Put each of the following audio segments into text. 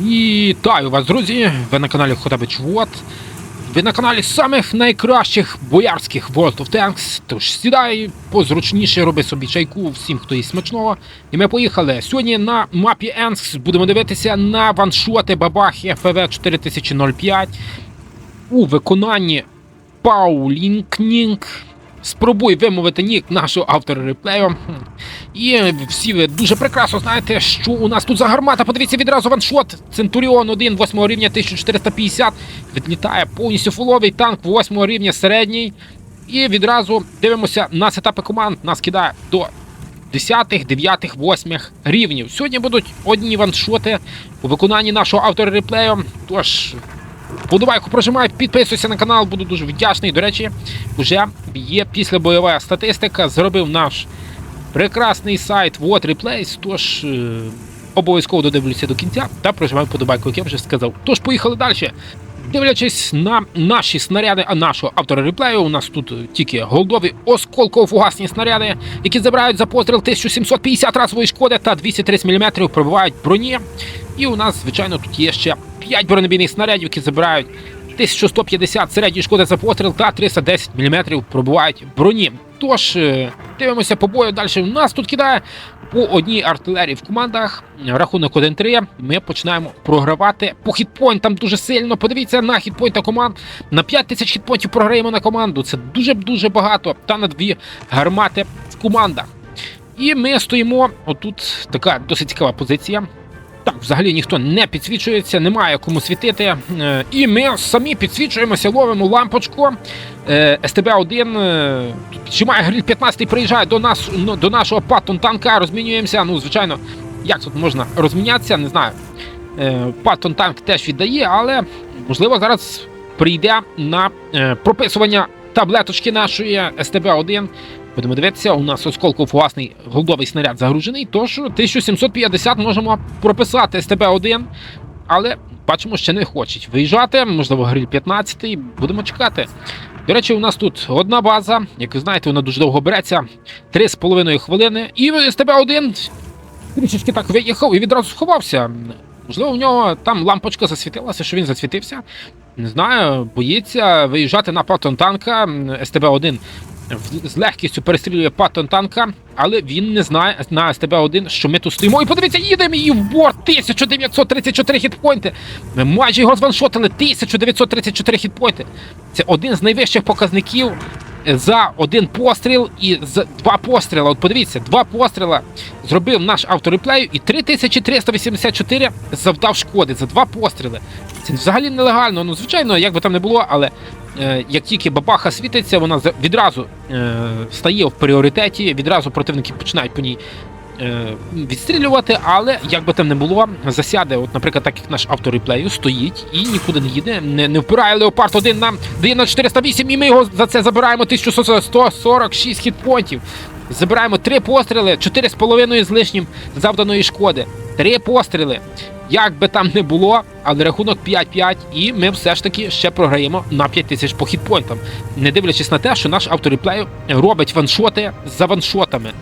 Вітаю вас, друзі! Ви на каналі Хотабич Вот. Ви на каналі самих найкращих боярських World of Tanks. Тож сідай позручніше, роби собі чайку всім, хто їсть смачного. І ми поїхали. Сьогодні на мапі Енкс будемо дивитися на ваншоти Бабахи ФВ 4005 у виконанні Паулінкнінг. Спробуй вимовити нік нашого автора реплею. І всі ви дуже прекрасно знаєте, що у нас тут за гармата. Подивіться відразу ваншот. Центуріон 1 8 рівня 1450. Відлітає повністю фуловий танк 8 рівня середній. І відразу дивимося на сетапи команд. Нас кидає до 10, 9, 8 рівнів. Сьогодні будуть одні ваншоти у виконанні нашого автора реплею. Тож. Подобайку прожимай, підписуйся на канал, буду дуже вдячний. До речі, вже є післябойова статистика. Зробив наш прекрасний сайт What Replace, тож е, обов'язково додивлюся до кінця та прожимаю подобайку, як я вже сказав. Тож поїхали далі. Дивлячись на наші снаряди, а нашого автора реплею, у нас тут е, тільки голдові осколково-фугасні снаряди, які забирають за постріл 1750 разової шкоди та 230 мм пробивають броні. І у нас, звичайно, тут є ще 5 бронебійних снарядів, які забирають 1150 середньої шкоди за постріл та 310 мм пробивають броні. Тож, е, дивимося по бою далі. У нас тут кидає по одній артилерії в командах. Рахунок 1-3. Ми починаємо програвати по хітпойнтам дуже сильно. Подивіться на хітпойнта команд. На 5 тисяч хітпойнтів програємо на команду. Це дуже-дуже багато. Та на дві гармати в командах. І ми стоїмо. Отут така досить цікава позиція. Там взагалі ніхто не підсвічується, немає кому світити. Е, І ми самі підсвічуємося, ловимо лампочку. Е, СТБ-1 е, тут піджимає гриль 15 приїжджає до нас ну, до нашого паттон танка, розмінюємося. Ну, звичайно, як тут можна розмінятися, не знаю. Е, Паттон танк теж віддає, але можливо зараз прийде на е, прописування таблеточки нашої СТБ-1. Будемо дивитися, у нас осколково-фугасний голдовий снаряд загружений, тож 1750 можемо прописати СТБ-1, але бачимо, ще не хочуть виїжджати, можливо, гриль 15 будемо чекати. До речі, у нас тут одна база, як ви знаєте, вона дуже довго береться. 3,5 хвилини. І СТБ-1 трішечки так виїхав і відразу сховався. Можливо, в нього там лампочка засвітилася, що він засвітився. Не знаю, боїться виїжджати на патон танка СТБ-1 в- з легкістю перестрілює паттон танка, але він не знає на СТБ-1, що ми тут стоїмо. І подивіться, їдемо її в борт. 1934 хітпойнти. Ми майже його званшотили. 1934 хітпойнти. Це один з найвищих показників за один постріл і за два постріла. От подивіться, два постріла зробив наш автореплею і 3384 завдав шкоди за два постріли. Це взагалі нелегально. Ну, звичайно, як би там не було, але е, як тільки бабаха світиться, вона відразу е, стає в пріоритеті, відразу противники починають по ній е, відстрілювати, але як би там не було, засяде, от, наприклад, так як наш автореплею стоїть і нікуди не їде, не, не впирає Леопард 1 нам дає на 408, і ми його за це забираємо 1146 хітпонтів. Забираємо три постріли, 4,5 з лишнім завданої шкоди. Три постріли. Як би там не було, але рахунок 5-5, і ми все ж таки ще програємо на 5 тисяч по хітпойнтам. Не дивлячись на те, що наш автореплей робить ваншоти за ваншотами.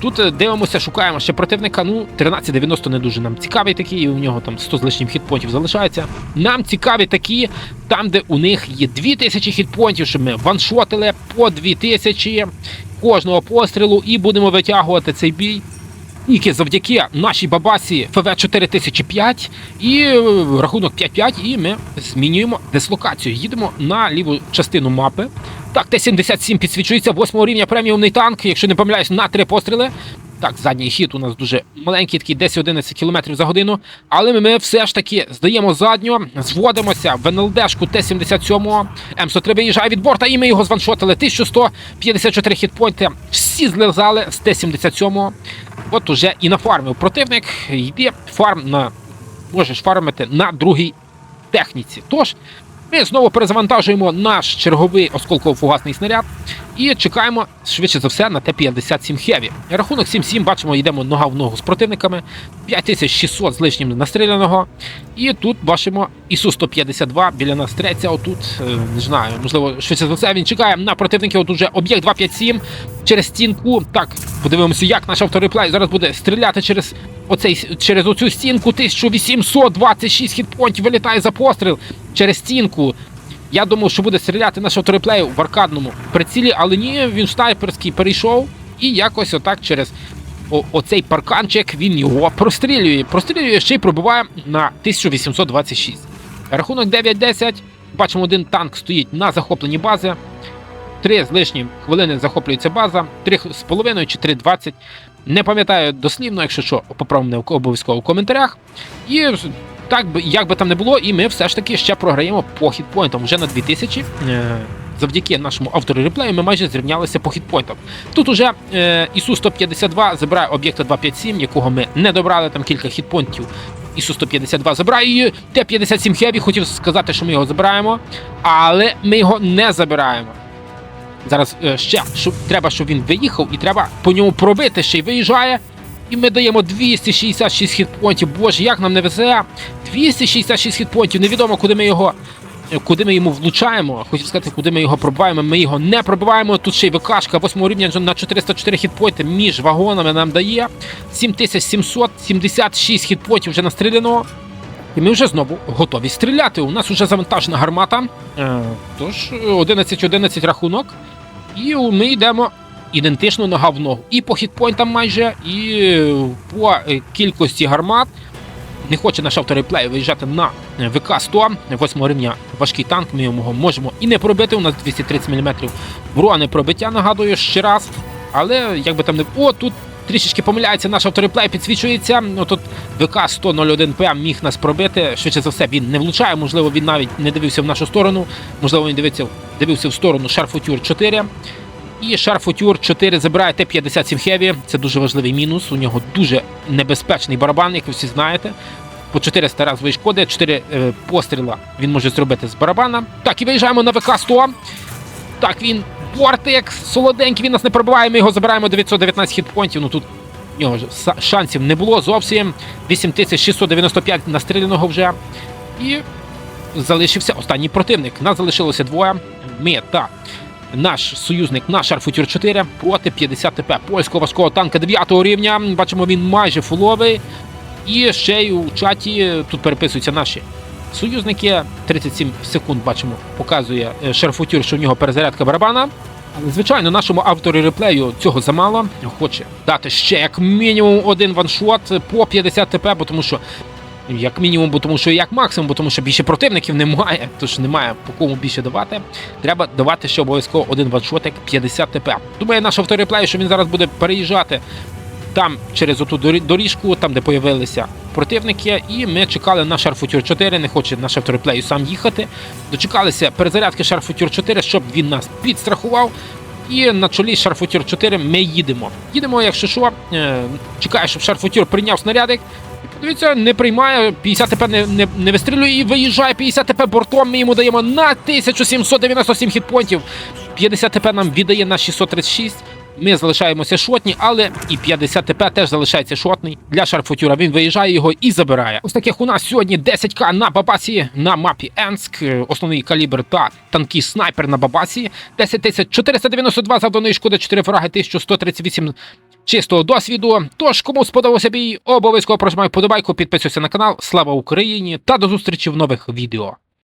Тут е, дивимося, шукаємо ще противника. Ну, 1390 не дуже нам цікавий такий, і у нього там 100 з лишнім хітпонтів залишається. Нам цікаві такі, там, де у них є 2000 хітпонтів, щоб ми ваншотили по 2000 кожного пострілу і будемо витягувати цей бій. Тільки завдяки нашій бабасі ФВ 4005 і е, рахунок 5-5, і ми змінюємо дислокацію. Їдемо на ліву частину мапи. Так, Т-77 підсвічується 8 рівня преміумний танк, якщо не помиляюсь, на три постріли. Так, задній хід у нас дуже маленький, такий 10-11 км за годину. Але ми все ж таки здаємо задню, зводимося в НЛДшку Т-77. М103 виїжджає від борта, і ми його званшотили. 1154 хітпойнти. Всі злизали з Т-77. От уже і нафармив противник. Йде фарм на можеш фармити на другій техніці. Тож ми знову перезавантажуємо наш черговий осколково-фугасний снаряд і чекаємо швидше за все на Т-57 Heavy. Рахунок 7-7, бачимо, йдемо нога в ногу з противниками. 5600 з лишнім настріляного. І тут бачимо ІСУ-152 біля нас треться. Отут, е, не знаю, можливо, швидше за все він чекає на противників. Отут вже об'єкт 257 через стінку. Так, подивимося, як наш автореплей зараз буде стріляти через оцей, через оцю стінку 1826 хітпонтів вилітає за постріл через стінку. Я думав, що буде стріляти наш автореплей в аркадному прицілі, але ні, він снайперський перейшов і якось отак через о- оцей парканчик він його прострілює. Прострілює ще й пробиває на 1826. Рахунок 9-10. Бачимо, один танк стоїть на захопленні бази. Три з лишнім хвилини захоплюється база, три з половиною чи 3.20. Не пам'ятаю дослівно, якщо що, поправ мене обов'язково в коментарях. І так би, як би там не було, і ми все ж таки ще програємо по хітпойнтам вже на 2000. Е, Завдяки нашому автору реплею ми майже зрівнялися по хітпойнтам. Тут уже е, ісу 152 забирає об'єкта 257, якого ми не добрали, там кілька хітпойнтів. Ісу 152 забирає і Т-57 Хеві, хотів сказати, що ми його забираємо, але ми його не забираємо. Зараз е, ще щоб, треба, щоб він виїхав, і треба по ньому пробити, ще й виїжджає. І ми даємо 266 хітпонтів. Боже, як нам не везе. 266 хітпонтів. Невідомо, куди ми його. е, Куди ми йому влучаємо, хотів сказати, куди ми його пробиваємо. Ми його не пробиваємо. Тут ще й ВКшка 8 рівня на 404 хітпойнти між вагонами нам дає 7776 хітпонтів вже настріляно. І ми вже знову готові стріляти. У нас вже завантажена гармата. Е, тож 11-11 рахунок. І ми йдемо ідентично нога в ногу. І по хітпойнтам майже, і по е, кількості гармат. Не хоче наш автореплей виїжджати на ВК-100, 8 рівня важкий танк, ми його можемо і не пробити. У нас 230 мм брони пробиття, нагадую ще раз. Але як би там не о, тут трішечки помиляється наш автореплей, підсвічується. Ну тут ВК 101 п міг нас пробити. Швидше за все, він не влучає. Можливо, він навіть не дивився в нашу сторону. Можливо, він дивився, дивився в сторону Шарфутюр 4. І Шарфутюр 4 забирає Т-57 Heavy. Це дуже важливий мінус. У нього дуже небезпечний барабан, як ви всі знаєте. По 400 разової шкоди, 4 е, постріла він може зробити з барабана. Так, і виїжджаємо на ВК-100. Так, він бортик, солоденький, він нас не пробиває, ми його забираємо 919 хітпонтів. Ну тут в нього шансів не було зовсім. 8695 настріляного вже. І залишився останній противник. Нас залишилося двоє. Ми та наш союзник на Шарфутюр 4 проти 50 ТП польського важкого танка 9 рівня. Бачимо, він майже фуловий. І ще й у чаті тут переписуються наші союзники. 37 секунд бачимо, показує е, Шарфутюр, що в нього перезарядка барабана. Але, звичайно, нашому автору реплею цього замало. Хоче дати ще як мінімум один ваншот по 50 ТП, бо тому що як мінімум, бо тому що як максимум, бо тому що більше противників немає, тож немає по кому більше давати. Треба давати ще обов'язково один ваншотик 50 ТП. Думаю, наш автореплей, що він зараз буде переїжджати там через оту дорі- доріжку, там де появилися противники, і ми чекали на Шарфутюр 4, не хоче наш автореплею сам їхати. Дочекалися перезарядки Шарфутюр 4, щоб він нас підстрахував. І на чолі Шарфутюр 4 ми їдемо. Їдемо, якщо що, е, чекає, щоб Шарфутюр прийняв снарядик. Дивіться, не приймає, 50 ТП не, не, не вистрілює і виїжджає 50 ТП бортом. Ми йому даємо на 1797 хітпонтів. 50 ТП нам віддає на 636. Ми залишаємося шотні, але і 50 ТП теж залишається шотний для шарфутюра. Він виїжджає його і забирає. Ось таких у нас сьогодні 10к на бабасі на мапі Енск. Основний калібр та танкий снайпер на бабасі. 10492 завданої шкоди, 4 фраги, 1138 чистого досвіду. Тож, кому сподобався бій, обов'язково прожимай вподобайку, підписуйся на канал. Слава Україні та до зустрічі в нових відео.